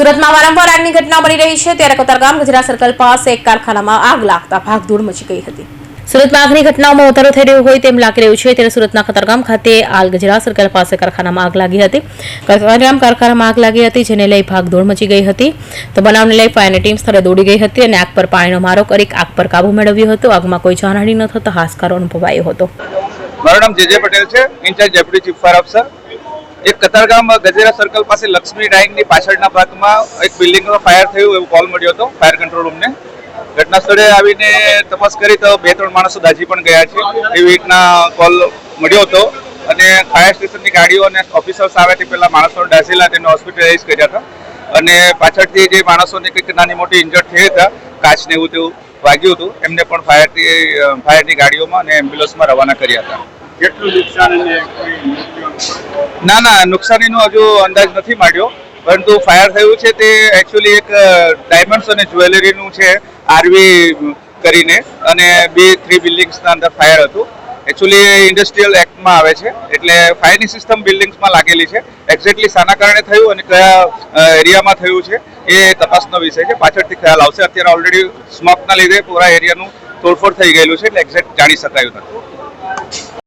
સુરતમાં વારંવાર આગની ઘટના બની રહી છે. ત્યારે કતારગામ ગજરા સર્કલ પાસે એક કારખાનામાં આગ લાગતા ભાગદોડ મચી ગઈ હતી. સુરતમાં આગની ઘટનાઓમાં વધારો થઈ રહ્યો હોય તેમ લાગી રહ્યું છે. ત્યારે સુરતના કતારગામ ખાતે આલ ગજરા સર્કલ પાસે કારખાનામાં આગ લાગી હતી. કતારગામ કારખાનામાં આગ લાગી હતી, જેને લઈ ભાગદોડ મચી ગઈ હતી. તો બનાવને લઈ ફાયરની ટીમ સ્થળે દોડી ગઈ હતી અને આગ પર પાણીનો મારો કરી આગ પર કાબુ મેળવ્યો હતો. આગમાં કોઈ જાનહાની ન થતા હાશકારો અનુભવાયો હતો. મારું નામ જે પટેલ છે. Incharge deputy chief fire officer. એક કતારગામ ગજેરા સર્કલ પાસે લક્ષ્મી ડાઇંગની પાછળના ભાગમાં એક બિલ્ડિંગમાં ફાયર થયું એવું કોલ મળ્યો હતો ફાયર કંટ્રોલ રૂમને ઘટના સ્થળે આવીને તપાસ કરી તો બે ત્રણ માણસો દાજી પણ ગયા છે, એવી રીતના કોલ મળ્યો હતો. અને ફાયર સ્ટેશનની ગાડીઓ અને ઓફિસર્સ આવ્યા તે પહેલાં માણસો દાઝેલા તેને હોસ્પિટલાઇઝ કર્યા હતા. અને પાછળથી જે માણસોને કંઈક નાની મોટી ઇન્જર્ડ થઈ હતા કાચને એવું તેવું વાગ્યું હતું, એમને પણ ફાયરથી ફાયરની ગાડીઓમાં અને એમ્બ્યુલન્સમાં રવાના કર્યા હતા. કેટલું નુકસાન ના ના, નુકસાનીનો હજુ અંદાજ નથી માંડ્યો પરંતુ ફાયર થયું છે તે એકચ્યુઅલી એક ડાયમંડ્સ અને જ્વેલરીનું છે આરવી કરીને. અને બે થ્રી બિલ્ડિંગ્સના અંદર ફાયર હતું. એકચ્યુઅલી ઇન્ડસ્ટ્રીયલ એક્ટમાં આવે છે. એટલે ફાયરની સિસ્ટમ બિલ્ડિંગ્સમાં લાગેલી છે. એક્ઝેક્ટલી શાના કારણે થયું અને કયા એરિયામાં થયું છે, એ તપાસનો વિષય છે. પાછળથી ખ્યાલ આવશે. અત્યારે ઓલરેડી સ્મોકના લીધે પૂરા એરિયાનું તોડફોડ થઈ ગયેલું છે. એટલે એક્ઝેક્ટ જાણી શકાયું નથી.